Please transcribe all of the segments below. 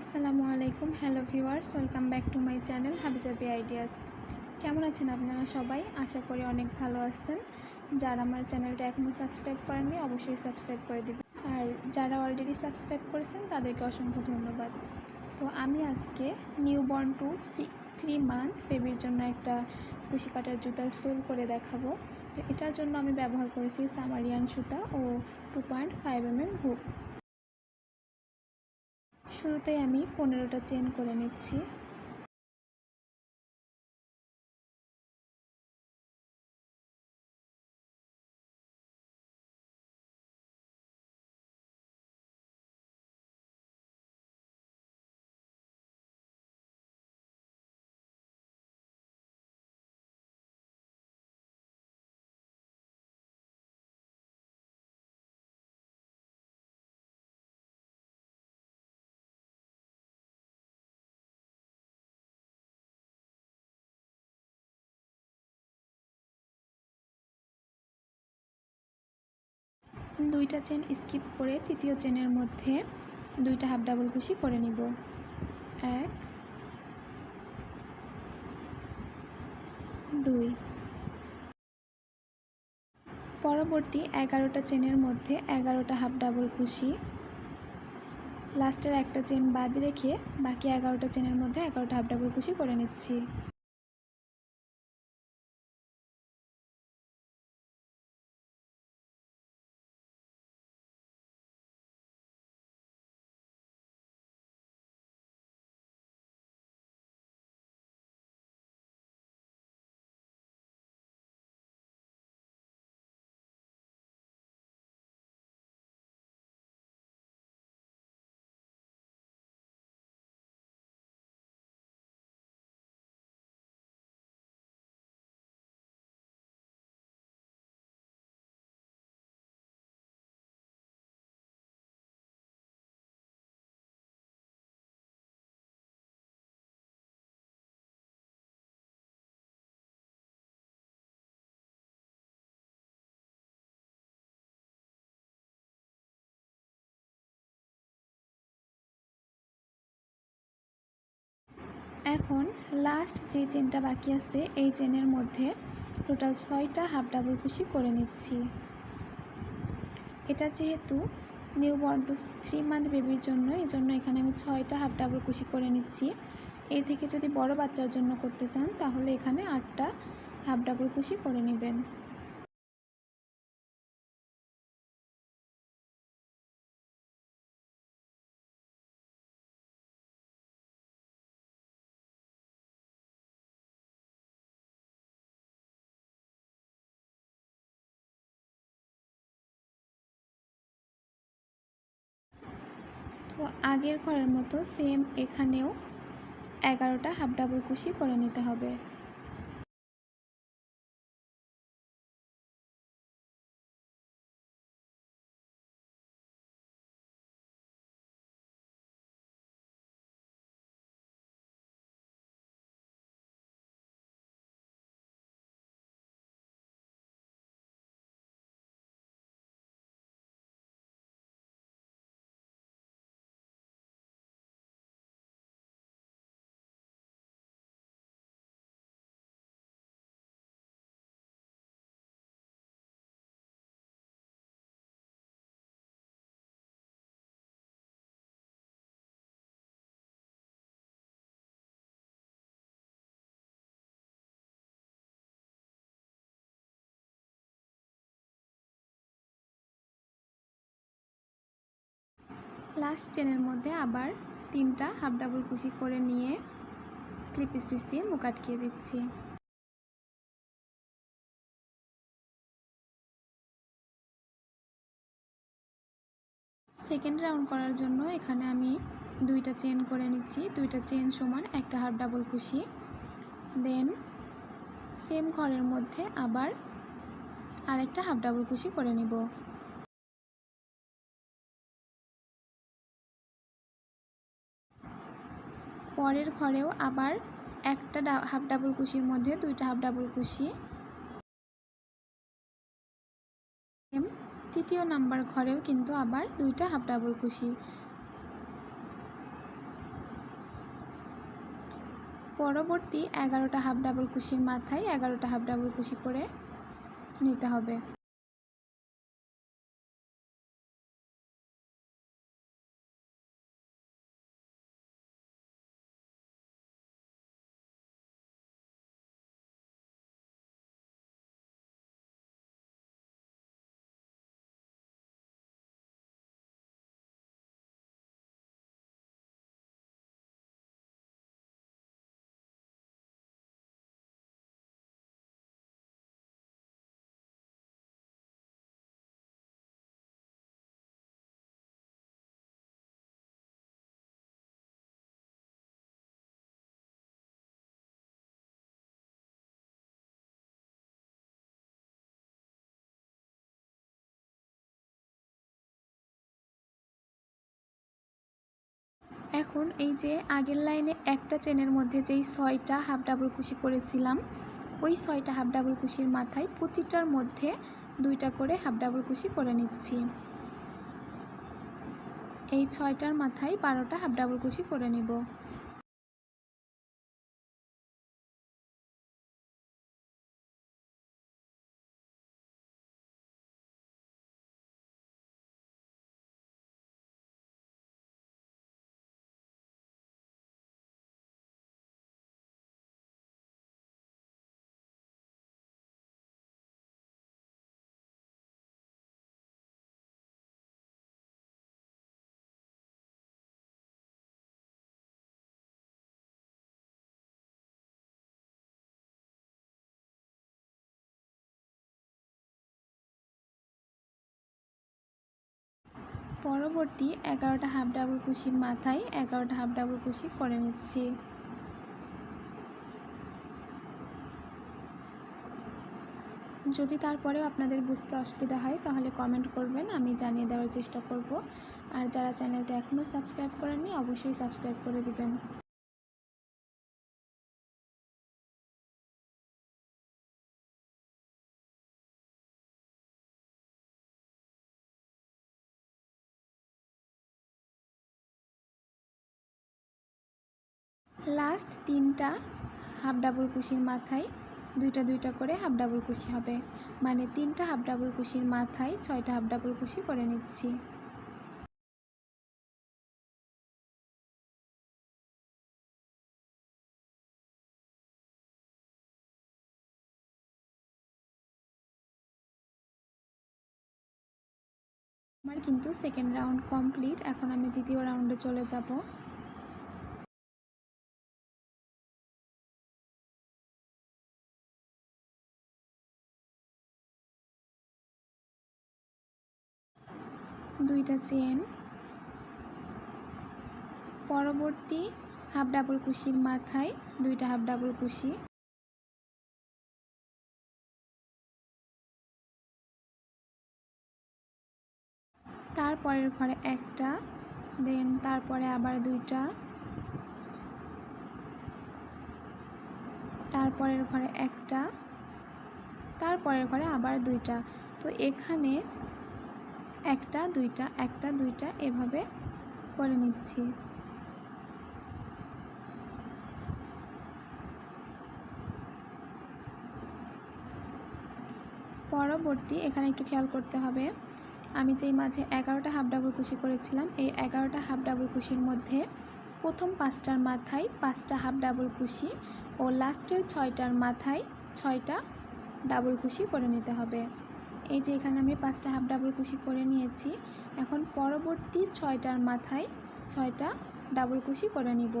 আসসালামু আলাইকুম, hello viewers, welcome back to my channel Habijabi ideas. কেমন আছেন আপনারা সবাই? আশা করি অনেক ভালো আছেন। যারা আমার চ্যানেলটা এখনও সাবস্ক্রাইব করেননি, অবশ্যই সাবস্ক্রাইব করে দেবেন। আর যারা অলরেডি সাবস্ক্রাইব করেছেন, তাদেরকে অসংখ্য ধন্যবাদ। তো আমি আজকে নিউ বর্ন টু সি থ্রি মান্থ বেবির জন্য একটা কুশি কাটার জুতার সোল করে দেখাবো। তো এটার জন্য আমি ব্যবহার করেছি সামারিয়ান সুতা ও two point five M M hook. শুরুতেই আমি পনেরোটা চেন করে নিচ্ছি। দুইটা চেন স্কিপ করে তৃতীয় চেনের মধ্যে দুইটা হাফ ডাবল কুশি করে নিব। এক, দুই। পরবর্তী এগারোটা চেনের মধ্যে এগারোটা হাফ ডাবল কুশি লাস্টের একটা চেন বাদ রেখে বাকি এগারোটা চেনের মধ্যে এগারোটা হাফ ডাবল কুশি করে নিচ্ছি। এখন লাস্ট যে চেনটা বাকি আছে, এই চেনের মধ্যে টোটাল ছয়টা হাফ ডাবল কুশি করে নিচ্ছি। এটা যেহেতু newborn two three month বেবির জন্য, এই জন্য এখানে আমি ছয়টা হাফ ডাবল কুশি করে নিচ্ছি। এর থেকে যদি বড় বাচ্চার জন্য করতে চান, তাহলে এখানে আটটা হাফ ডাবল কুশি করে নেবেন। আগের ঘরের মতো সেম এখানেও এগারোটা হাফ ডাবল কুশি করে নিতে হবে। লাস্ট চেনের মধ্যে আবার তিনটা হাফ ডাবল কুশি করে নিয়ে স্লিপ স্টিচ দিয়ে মুখ আটকিয়ে দিচ্ছি। সেকেন্ড রাউন্ড করার জন্য এখানে আমি দুইটা চেন করে নিচ্ছি। দুইটা চেন সমান একটা হাফ ডাবল কুশি। দেন সেম ঘরের মধ্যে আবার আরেকটা হাফ ডাবল কুশি করে নিব। পরের ঘরেও আবার একটা হাফ ডাবল কুশির মধ্যে দুইটা হাফ ডাবল কুশি। তৃতীয় নাম্বার ঘরেও কিন্তু আবার দুইটা হাফ ডাবল কুশি। পরবর্তী এগারোটা হাফ ডাবল কুশির মাথায় এগারোটা হাফ ডাবল কুশি করে নিতে হবে। এখন এই যে আগের লাইনে একটা চেনের মধ্যে যেই ছয়টা হাফ ডাবল কুশি করেছিলাম, ওই ছয়টা হাফ ডাবল কুশির মাথায় প্রতিটার মধ্যে দুইটা করে হাফ ডাবল কুশি করে নিচ্ছি। এই ছয়টার মাথায় বারোটা হাফ ডাবল কুশি করে নিব। পরবর্তী এগারোটা হাফ ডাবল কুশির মাথায় এগারোটা হাফ ডাবল কুশি করে নিচ্ছি। যদি তারপরেও আপনাদের বুঝতে অসুবিধা হয়, তাহলে কমেন্ট করবেন, আমি জানিয়ে দেওয়ার চেষ্টা করব। আর যারা চ্যানেলটা এখনও সাবস্ক্রাইব করেননি, অবশ্যই সাবস্ক্রাইব করে দিবেন। লাস্ট তিনটা হাফ ডাবল কুশির মাথায়, দুইটা দুইটা করে হাফ ডাবল কুশি হবে। মানে তিনটা হাফ ডাবল কুশির মাথায় ছয়টা হাফ ডাবল কুশি করে নিচ্ছি। আমার কিন্তু সেকেন্ড রাউন্ড কমপ্লিট এখন আমি দ্বিতীয় রাউন্ডে চলে যাব। দুইটা চেন। পরবর্তী হাফ ডাবল কুশির মাথায় দুইটা হাফ ডাবল কুশি। তারপরের ঘরে একটা, দেন তারপরে আবার দুইটা। তারপরের ঘরে একটা, তারপরের ঘরে আবার দুইটা। তো এখানে একটা, দুইটা একটা, দুইটা এভাবে করে নিচ্ছি। পরবর্তী এখানে একটু খেয়াল করতে হবে, আমি যেই মাঝে এগারোটা হাফ ডাবল কুশি করেছিলাম, এই এগারোটা হাফ ডাবল কুশির মধ্যে প্রথম পাঁচটার মাথায় পাঁচটা হাফ ডাবল কুশি ও লাস্টের ছয়টার মাথায় ছয়টা ডাবল কুশি করে নিতে হবে। এই যে এখানে আমি পাঁচটা হাফ ডাবল কুশি করে নিয়েছি। এখন পরবর্তী ছয়টার মাথায় ছয়টা ডাবল কুশি করে নিব।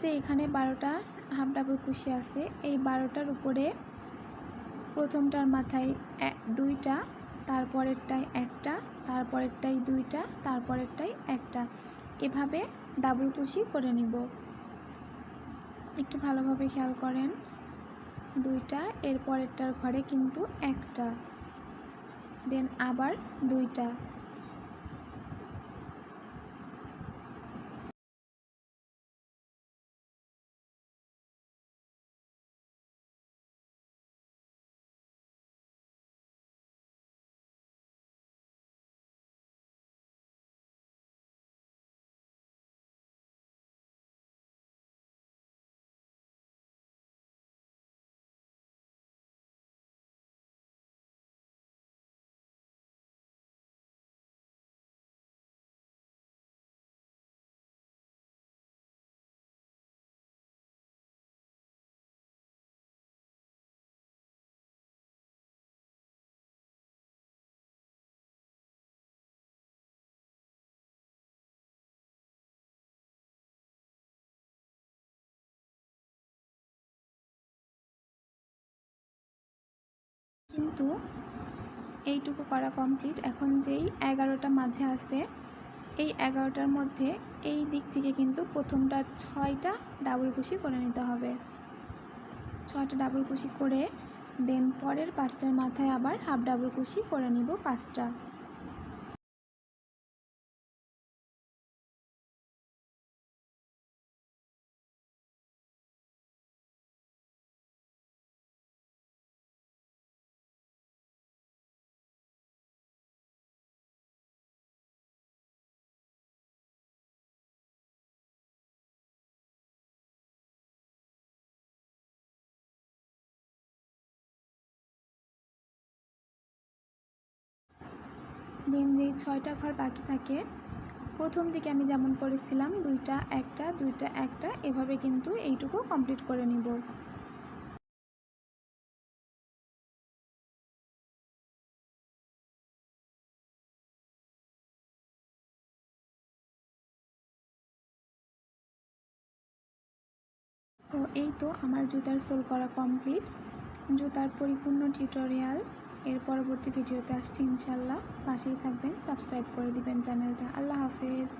যে এখানে বারোটা হাফ ডাবল কুশি আছে, এই বারোটার উপরে প্রথমটার মাথায় দুইটা তারপরেরটাই একটা তারপরেরটাই দুইটা তারপরেরটাই একটা। এভাবে ডাবল কুশি করে নিব। একটু ভালোভাবে খেয়াল করেন, দুইটা এর পরেরটার ঘরে কিন্তু একটা, দেন আবার দুইটা। কিন্তু এইটুকু করা কমপ্লিট এখন যেই এগারোটা মাঝে আছে, এই এগারোটার মধ্যে এই দিক থেকে কিন্তু প্রথমটা ছয়টা ডাবল কুশি করে নিতে হবে। ছয়টা ডাবল কুশি করে দেন পরের পাঁচটার মাথায় আবার হাফ ডাবল কুশি করে নিব পাঁচটা। দেন যেই ছয়টা ঘর বাকি থাকে, প্রথম দিকে আমি যেমন করেছিলাম, দুইটা, একটা দুইটা, একটা, এভাবে কিন্তু এইটুকু কমপ্লিট করে নিব। তো এই তো আমার জুতার সোল করা কমপ্লিট জুতার পরিপূর্ণ টিউটোরিয়াল এর পরবর্তী ভিডিওতে আসছি ইনশাল্লাহ পাশেই থাকবেন সাবস্ক্রাইব করে দিবেন চ্যানেলটা। আল্লাহ হাফেজ।